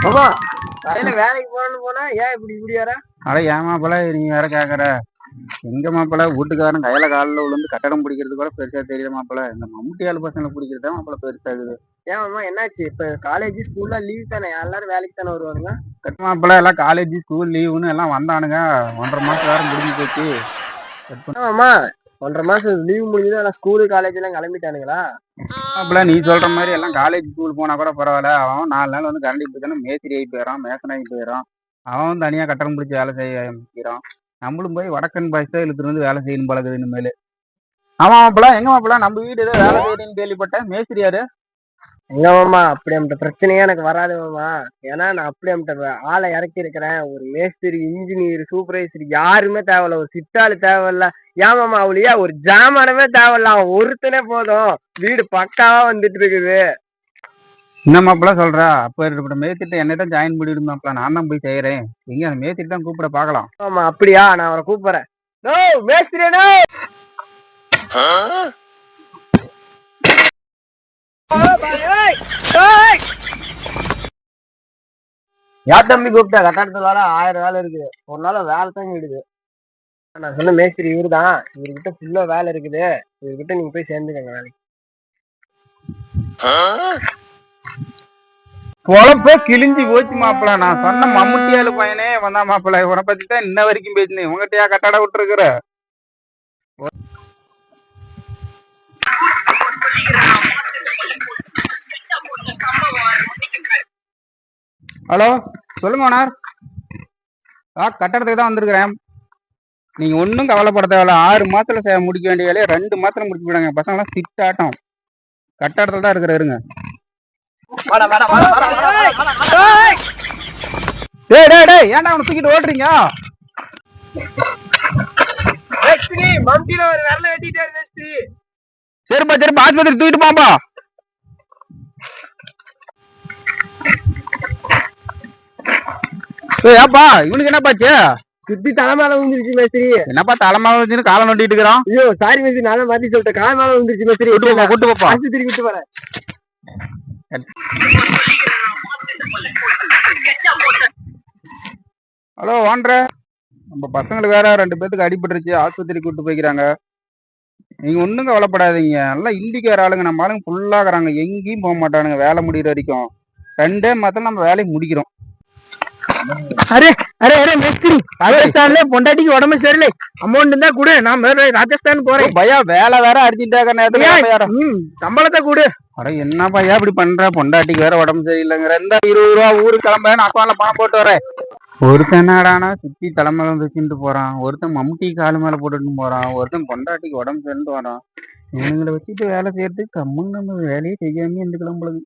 ஆமா காலையில வேலைக்கு போகணும்னு போனா ஏன் இப்படி இப்படி வர? அட ஏன் மாப்பிள்ள நீ வேற கேக்குற. எங்க மாப்பிள்ள வீட்டுக்காரன் கையில காலில் விழுந்து கட்டடம் பிடிக்கிறது கூட பெருசா தெரியல மாப்பிள்ள இந்த மம்முட்டி ஆளு பசங்களை பிடிக்கிறது தான் மாப்பிள்ள பெருசாகுது ஏன் மாமா என்னாச்சு? இப்ப காலேஜ் ஸ்கூல்ல லீவ் தானே? எல்லாரும் வேலைக்கு தானே வருவானுங்க? கட்ட மாப்பிள்ள எல்லாம் காலேஜ் ஸ்கூல் லீவுன்னு எல்லாம் வந்தானுங்க. ஒன்றரை மாசம் வேற முடிஞ்சு போச்சு. ஆமா ஒன்றரை மாசம் லீவ் முடிஞ்சது ஆனா ஸ்கூலு காலேஜ் எல்லாம் கிளம்பிட்டானுங்களா? மாப்பிள்ள நீ சொல்ற மாதிரி எல்லாம் காலேஜ் ஸ்கூல் போனா கூட பரவாயில்ல. அவன் நாலு நாள் வந்து கரண்டி போயிட்டானா மேஸ்திரி ஆகி போயிடறான் மேசன் ஆகி போயிடறான். அவன் தனியா கட்டணம் பிடிச்சி வேலை செய்ய ஆரம்பிக்கிறான். நம்மளும் போய் வடக்கன் பாய்ஸ் தான் இழுத்துட்டு வந்து வேலை செய்யணும் பழகுது இனிமேல். ஆமா மாப்பிள்ள எங்க மாப்பிள்ள நம்ம வீடு ஏதோ வேலை செய்யணும்னு கேள்விப்பட்டேன். மேஸ்திரியாரு மாமா அப்படி அந்த பிரச்சனையே எனக்கு வராது மாமா. ஏன்னா நான் அப்படி அந்த ஆளை இறக்கி இருக்கிறேன். ஒரு மேஸ்திரி இன்ஜினியர் சூப்பர்வைசர் யாருமே தேவையில்ல. ஒரு சிட்டாளு தேவையில்ல. ஏன் மாமா அவளியா ஒரு ஜாமானமே தேவையில்ல? அவன் ஒருத்தனே போதும். வீடு பக்காவா வந்துட்டு இருக்குது. என்ன மாப்பிள்ள சொல்றா? அப்ப இருக்கப்பட்ட மேத்திட்டு என்னை தான் ஜாயின் பண்ணிவிடும் மாப்பிள்ள. நான் தான் போய் செய்யறேன் எங்க அந்த மேத்திட்டு தான் கூப்பிட பார்க்கலாம். ஆமா அப்படியா? நான் அவரை கூப்பிடுறேன். நோ மேஸ்திரி நோ யா தம்பி கூப்பிட்டா? கட்டாடத்துல வேலை ஆயிரம் வேலை இருக்கு. ஒரு நாள் வேலை தான் இடுது நான் சொன்ன மேஸ்திரி இவரு தான் இவர்கிட்ட ஃபுல்லா வேலை இருக்குது. இவர்கிட்ட நீங்க போய் சேர்ந்துக்கங்க வேலைக்கு. பொழப்பே கிழிஞ்சு போச்சு மாப்பிள. நான் சொன்ன மம்முட்டியாலு பையனே வந்தா மாப்பிள. இவனை பத்தி தான் இன்ன வரைக்கும் பேசினேன். உங்ககிட்டயா கட்டாட விட்டுருக்குற? ஹலோ? சொல்லுங்க ஓனர். ஆ கட்டடத்துக்கு தான் வந்திருக்கிறேன். நீங்க ஒன்றும் கவலைப்பட தேவையில்ல. ஆறு மாசத்துல செ- முடிக்க வேண்டிய வேலையை ரெண்டு மாசத்துல முடிச்சு விடுங்க. பசங்களாம் சிட்டாட்டம். கட்டடத்துல தான் இருக்கிற இருங்க. டேய் டேய் டேய் ஏன்டா அவனை தூக்கிட்டு ஓடுறீங்க? மம்டியில ஒரு வேலை வெட்டிட்டாரு மேஸ்திரி சரிப்பா சரிப்பா ஆஸ்பத்திரி தூக்கிட்டு போப்பா. ஏப்பா இவனுக்கு என்னப்பாச்சு சுத்தி தலைமையில விழுந்துருச்சு மேஸ்திரி. என்னப்பா தலைமை வச்சுன்னு காலை நோண்டிட்டு இருக்கிறான்? ஐயோ சாரி மேஸ்திரி நான் மாத்தி சொல்லிட்டேன். கால் மேல விழுந்துருச்சு மேஸ்திரி. கூட்டு போப்பா கூட்டு போப்பா. ஆஸ்பத்திரி விட்டு வரேன். ஹலோ வாண்ட்ற நம்ம பசங்களுக்கு வேற ரெண்டு பேத்துக்கு அடிபட்டுருச்சு. ஆஸ்பத்திரி கூட்டு போய்க்கிறாங்க. நீங்க ஒண்ணும் கவலைப்படாதீங்க. நல்லா இந்திக்கார ஆளுங்க. நம்ம ஆளுங்க ஃபுல்லாகிறாங்க எங்கேயும் போக மாட்டானுங்க. வேலை முடியிற வரைக்கும். ரெண்டே மாதம் நம்ம வேலையை முடிக்கிறோம். அரே அரே அரே மேஸ்திரி. ராஜஸ்தான்ல பொண்டாட்டிக்கு உடம்பு சரியில்லை. அமௌண்ட் இருந்தா கொடு. நான் ராஜஸ்தான் போறேன். பையா வேலை வேற அடிச்சுட்டாக்க நேரத்துல சம்பளத்தை கொடு. அட என்ன பையா இப்படி பண்ற? பொண்டாட்டிக்கு வேற உடம்பு சரியில்லைங்கிற. இந்த இருபது ரூபா ஊருக்கு கிளம்ப நான் அக்கௌண்ட்ல பணம் போட்டு வரேன். ஒருத்தன் என்னடானா சுத்தி தலைமையில வச்சுட்டு போறான். ஒருத்தன் மம்முட்டி காலு மேல போட்டுட்டு போறான். ஒருத்தன் பொண்டாட்டிக்கு உடம்பு சரிந்து வரான் இவனுங்களை வச்சுட்டு வேலை செய்யறதுக்கு கம்முன்னு நம்ம வேலையே செய்யாம இருந்துக்கலாம் பொழுது